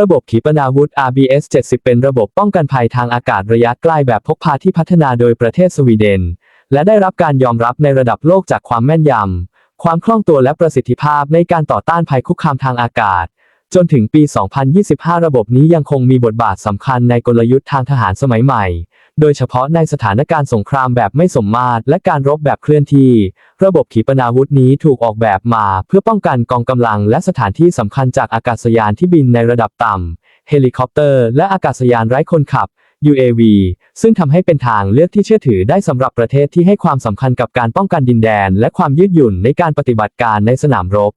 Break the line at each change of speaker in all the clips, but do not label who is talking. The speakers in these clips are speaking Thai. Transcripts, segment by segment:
ระบบขีปนาวุธ RBS 70 เป็นระบบป้องกันภัยทางอากาศระยะใกล้แบบพกพาที่พัฒนาโดยประเทศสวีเดน และได้รับการยอมรับในระดับโลกจากความแม่นยำ ความคล่องตัวและประสิทธิภาพในการต่อต้านภัยคุกคามทางอากาศ จนถึงปี 2025 ระบบนี้ยังคงมีบทบาทสำคัญในกลยุทธ์ทางทหารสมัยใหม่ โดยเฉพาะในสถานการณ์สงครามแบบไม่สมมาตรและการรบแบบเคลื่อนที่ ระบบขีปนาวุธนี้ถูกออกแบบมาเพื่อป้องกันกองกำลังและสถานที่สำคัญจากอากาศยานที่บินในระดับต่ำเฮลิคอปเตอร์และอากาศยานไร้คนขับ UAV ซึ่งทำให้เป็นทางเลือกที่เชื่อถือได้สำหรับประเทศที่ให้ความสำคัญกับการป้องกันดินแดน และความยืดหยุ่นในการปฏิบัติการในสนามรบ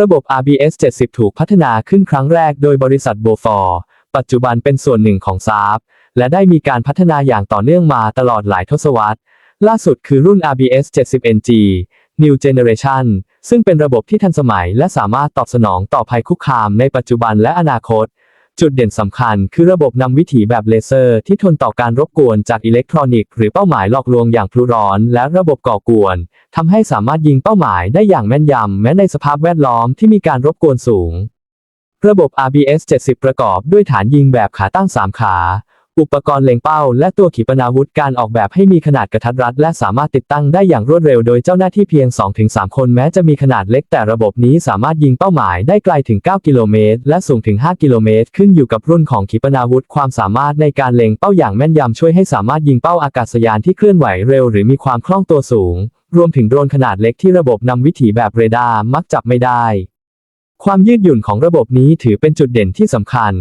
ระบบ RBS 70 ถูกพัฒนาขึ้นครั้งแรกโดยบริษัทโบฟอร์ปัจจุบันเป็นส่วนหนึ่งของซาบ และได้มีการพัฒนาอย่างต่อเนื่องมาตลอดหลายทศวรรษ ล่าสุดคือรุ่น RBS 70 NG New Generation ซึ่งเป็นระบบที่ทันสมัยและสามารถตอบสนองต่อภัยคุกคามในปัจจุบันและอนาคต จุดเด่นสำคัญคือระบบนำวิถีแบบเลเซอร์ที่ทนต่อการรบกวนจากอิเล็กทรอนิกส์หรือเป้าหมายหลอกลวงอย่างพลุร้อน และระบบก่อกวนทำให้สามารถยิงเป้าหมายได้อย่างแม่นยำแม้ในสภาพแวดล้อมที่มีการรบกวนสูง ระบบ RBS 70 ประกอบด้วยฐานยิงแบบขาตั้ง 3 ขา อุปกรณ์เล็งเป้า และตัวขีปนาวุธการออกแบบให้มีขนาดกระทัดรัด และสามารถติดตั้งได้อย่างรวดเร็วโดยเจ้าหน้าที่เพียง 2-3 คนแม้จะมีขนาดเล็กแต่ระบบนี้สามารถยิงเป้าหมายได้ไกลถึง 9 กิโลเมตร และสูงถึง 5 กิโลเมตร ขึ้นอยู่กับรุ่นของขีปนาวุธความสามารถในการเล็งเป้าอย่างแม่นยำช่วยให้สามารถยิงเป้าอากาศยานที่เคลื่อนไหวเร็ว หรือมีความคล่องตัวสูง รวมถึงโดรนขนาดเล็กที่ระบบนำวิถีแบบเรดาร์มักจับไม่ได้ ความยืดหยุ่นของระบบนี้ถือเป็นจุดเด่นที่สำคัญ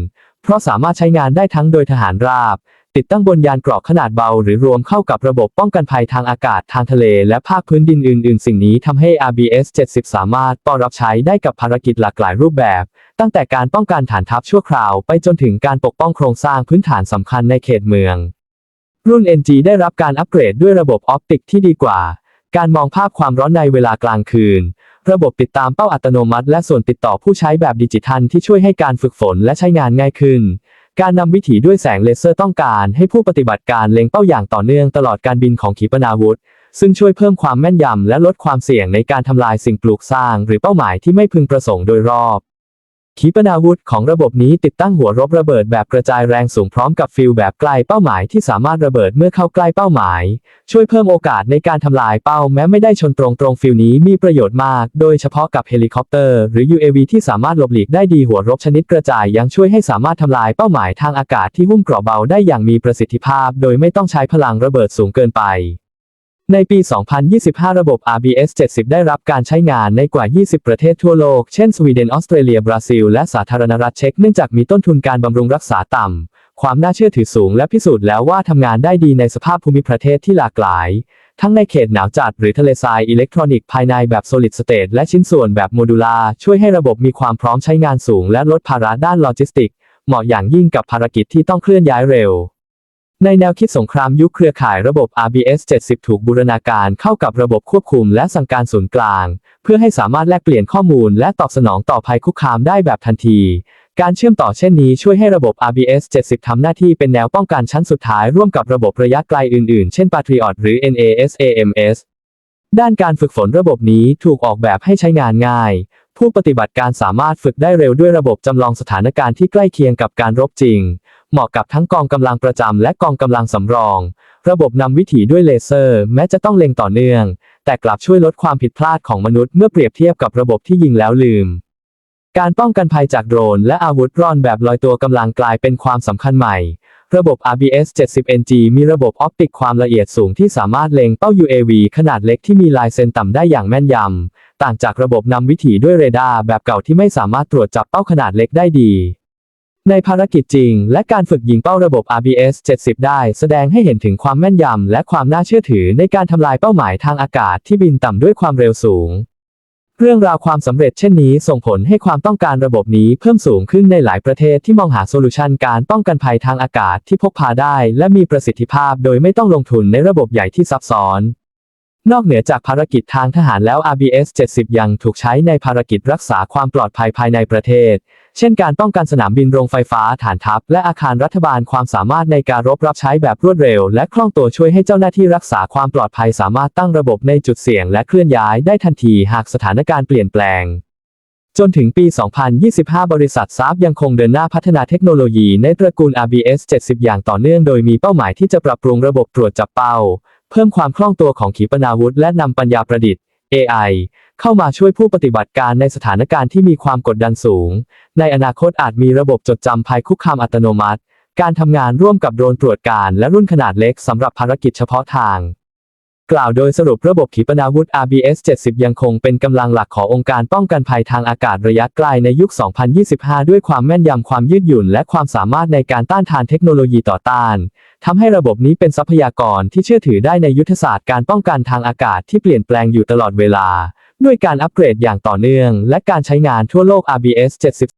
เพราะสามารถใช้งานได้ทั้งโดยทหารราบ ติดตั้งบนยานเกราะขนาดเบา หรือรวมเข้ากับระบบป้องกันภัยทางอากาศทางทะเล และภาคพื้นดินอื่น ๆ สิ่งนี้ทำให้ RBS 70 สามารถต้อนรับใช้ได้กับภารกิจหลากหลายรูปแบบ ตั้งแต่การป้องกันฐานทัพชั่วคราว ไปจนถึงการปกป้องโครงสร้างพื้นฐานสำคัญในเขตเมือง รุ่น NG ได้รับการอัปเกรดด้วยระบบออปติกที่ดีกว่า การมองภาพความร้อนในเวลากลางคืน ระบบติดตามเป้าอัตโนมัติ และส่วนติดต่อผู้ใช้แบบดิจิทัลที่ช่วยให้การฝึกฝนและใช้งานง่ายขึ้น การนำวิถีด้วยแสงเลเซอร์ต้องการให้ผู้ปฏิบัติการเล็งเป้าอย่างต่อเนื่องตลอดการบินของขีปนาวุธ ซึ่งช่วยเพิ่มความแม่นยำและลดความเสี่ยงในการทำลายสิ่งปลูกสร้าง หรือเป้าหมายที่ไม่พึงประสงค์โดยรอบ ขีปนาวุธของระบบนี้ติดตั้งหัวรบระเบิดแบบกระจายแรงสูงพร้อมกับฟิลแบบใกล้เป้าหมายที่สามารถระเบิดเมื่อเข้าใกล้เป้าหมาย ช่วยเพิ่มโอกาสในการทำลายเป้าแม้ไม่ได้ชนตรงตรงฟิลนี้มีประโยชน์มาก โดยเฉพาะกับเฮลิคอปเตอร์ หรือ UAV ที่สามารถหลบหลีกได้ดีหัวรบชนิดกระจายยังช่วยให้สามารถทำลายเป้าหมายทางอากาศที่หุ้มเกราะเบาได้อย่างมีประสิทธิภาพ โดยไม่ต้องใช้พลังระเบิดสูงเกินไป ในปี 2025 ระบบ RBS 70 ได้รับการใช้งานในกว่า 20 ประเทศทั่วโลก เช่น สวีเดน ออสเตรเลีย บราซิล และสาธารณรัฐเช็ก เนื่องจากมีต้นทุนการบำรุงรักษาต่ำ ความน่าเชื่อถือสูง และพิสูจน์แล้วว่าทำงานได้ดีในสภาพภูมิประเทศที่หลากหลาย ทั้งในเขตหนาวจัดหรือทะเลทรายอิเล็กทรอนิกส์ภายในแบบ solid state และชิ้นส่วนแบบโมดูลาช่วยให้ระบบมีความพร้อมใช้งานสูง และลดภาระด้านโลจิสติก เหมาะอย่างยิ่งกับภารกิจที่ต้องเคลื่อนย้ายเร็ว ในแนวคิดสงครามยุคเครือข่ายระบบ RBS 70 ถูกบูรณาการเข้ากับระบบควบคุมและสั่งการศูนย์กลาง เพื่อให้สามารถแลกเปลี่ยนข้อมูลและตอบสนองต่อภัยคุกคามได้แบบทันที การเชื่อมต่อเช่นนี้ช่วยให้ระบบ RBS 70 ทำหน้าที่เป็นแนวป้องกันชั้นสุดท้ายร่วมกับระบบระยะไกลอื่นๆ เช่น Patriot หรือ NASAMS ด้านการฝึกฝนระบบนี้ถูกออกแบบให้ใช้งานง่าย ผู้ปฏิบัติการสามารถฝึกได้เร็วด้วยระบบจำลองสถานการณ์ที่ใกล้เคียงกับการรบจริง เหมาะกับทั้งกองกำลังประจำและกองกำลังสำรอง ระบบนำวิถีด้วยเลเซอร์ แม้จะต้องเล็งต่อเนื่อง แต่กลับช่วยลดความผิดพลาดของมนุษย์เมื่อเปรียบเทียบกับระบบที่ยิงแล้วลืม การป้องกันภัยจากโดรน และอาวุธร่อนแบบลอยตัวกำลังกลายเป็นความสำคัญใหม่ ระบบ RBS 70 NG มีระบบออปติกความละเอียดสูงที่สามารถเล็งเป้า UAV ขนาดเล็กที่มีลายเซ็นต่ำได้อย่างแม่นยำ ต่างจากระบบนำวิถีด้วยเรดาร์แบบเก่าที่ไม่สามารถตรวจจับเป้าขนาดเล็กได้ดี ในภารกิจจริง และการฝึกยิงเป้าระบบ RBS 70 ได้แสดงให้เห็นถึงความแม่นยำ และความน่าเชื่อถือในการทำลายเป้าหมายทางอากาศที่บินต่ำด้วยความเร็วสูง เรื่องราวความสำเร็จเช่นนี้ส่งผลให้ความต้องการระบบนี้เพิ่มสูงขึ้นในหลายประเทศที่มองหาโซลูชันการป้องกันภัยทางอากาศที่พกพาได้ และมีประสิทธิภาพโดยไม่ต้องลงทุนในระบบใหญ่ที่ซับซ้อน นอกเหนือจากภารกิจทางทหารแล้ว RBS 70 ยังถูกใช้ในภารกิจรักษาความปลอดภัยภายในประเทศ เช่นการป้องกันสนามบินโรงไฟฟ้าฐานทัพ และอาคารรัฐบาลความสามารถในการรบรับใช้แบบรวดเร็ว และคล่องตัวช่วยให้เจ้าหน้าที่รักษาความปลอดภัยสามารถตั้งระบบในจุดเสี่ยงและเคลื่อนย้ายได้ทันทีหากสถานการณ์เปลี่ยนแปลงจนถึงปี 2025 บริษัทซาบยังคงเดินหน้าพัฒนาเทคโนโลยีในตระกูล RBS 70 อย่างต่อเนื่อง โดยมีเป้าหมายที่จะปรับปรุงระบบตรวจจับเป้า เพิ่มความคล่องตัวของขีปนาวุธและนำปัญญาประดิษฐ์ AI เข้ามาช่วยผู้ปฏิบัติการในสถานการณ์ที่มีความกดดันสูง ในอนาคตอาจมีระบบจดจำภัยคุกคามอัตโนมัติ การทำงานร่วมกับโดรนตรวจการและรุ่นขนาดเล็กสำหรับภารกิจเฉพาะทาง กล่าวโดยสรุประบบขีปนาวุธ RBS 70 ยังคงเป็นกำลังหลักขององค์การป้องกันภัยทางอากาศระยะไกลในยุค 2025 ด้วยความแม่นยำความยืดหยุ่น และความสามารถในการต้านทานเทคโนโลยีต่อต้านทำให้ระบบนี้เป็นทรัพยากรที่เชื่อถือได้ในยุทธศาสตร์การป้องกันทางอากาศที่เปลี่ยนแปลงอยู่ตลอดเวลา ด้วยการอัปเกรดอย่างต่อเนื่อง และการใช้งานทั่วโลก RBS 70